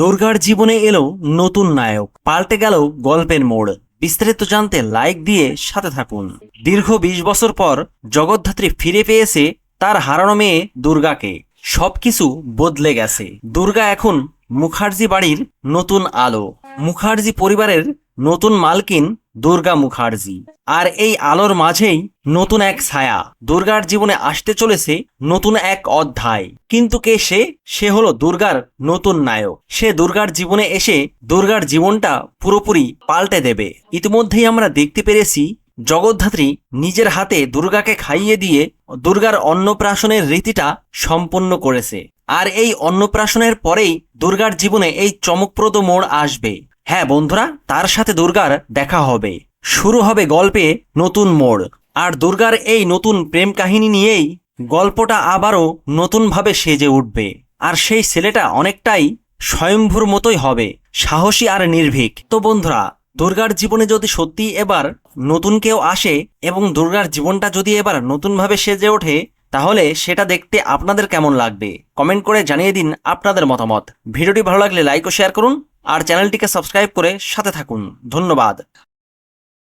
দুর্গার জীবনে এলো নতুন নায়ক। পাল্টে গেল গল্পের মোড়। বিস্তারিত জানতে লাইক দিয়ে সাথে থাকুন। দীর্ঘ বিশ বছর পর জগদ্ধাত্রী ফিরে পেয়েছে তার হারানো মেয়ে দুর্গাকে। সবকিছু বদলে গেছে। দুর্গা এখন মুখার্জি বাড়ির নতুন আলো। মুখার্জি পরিবারের নতুন মালকিন দুর্গা মুখার্জি। আর এই আলোর মাঝেই নতুন এক ছায়া। দুর্গার জীবনে আসতে চলেছে নতুন এক অধ্যায়। কিন্তু কে সে? সে হলো দুর্গার নতুন নায়ক। সে দুর্গার জীবনে এসে দুর্গার জীবনটা পুরোপুরি পাল্টে দেবে। ইতিমধ্যেই আমরা দেখতে পেরেছি, জগদ্ধাত্রী নিজের হাতে দুর্গাকে খাইয়ে দিয়ে দুর্গার অন্নপ্রাশনের রীতিটা সম্পন্ন করেছে। আর এই অন্নপ্রাশনের পরেই দুর্গার জীবনে এই চমকপ্রদ মোড় আসবে। হ্যাঁ বন্ধুরা, তার সাথে দুর্গার দেখা হবে। শুরু হবে গল্পে নতুন মোড়। আর দুর্গার এই নতুন প্রেম কাহিনী নিয়েই গল্পটা আবারও নতুনভাবে সেজে উঠবে। আর সেই ছেলেটা অনেকটাই স্বয়ম্ভুর মতোই হবে, সাহসী আর নির্ভীক। তো বন্ধুরা, দুর্গার জীবনে যদি সত্যি এবার নতুন কেউ আসে এবং দুর্গার জীবনটা যদি এবার নতুনভাবে সেজে ওঠে, তাহলে সেটা দেখতে আপনাদের কেমন লাগবে? কমেন্ট করে জানিয়ে দিন আপনাদের মতামত। ভিডিওটি ভালো লাগলে লাইক ও শেয়ার করুন। আর চ্যানেলটিকে সাবস্ক্রাইব করে সাথে থাকুন। ধন্যবাদ।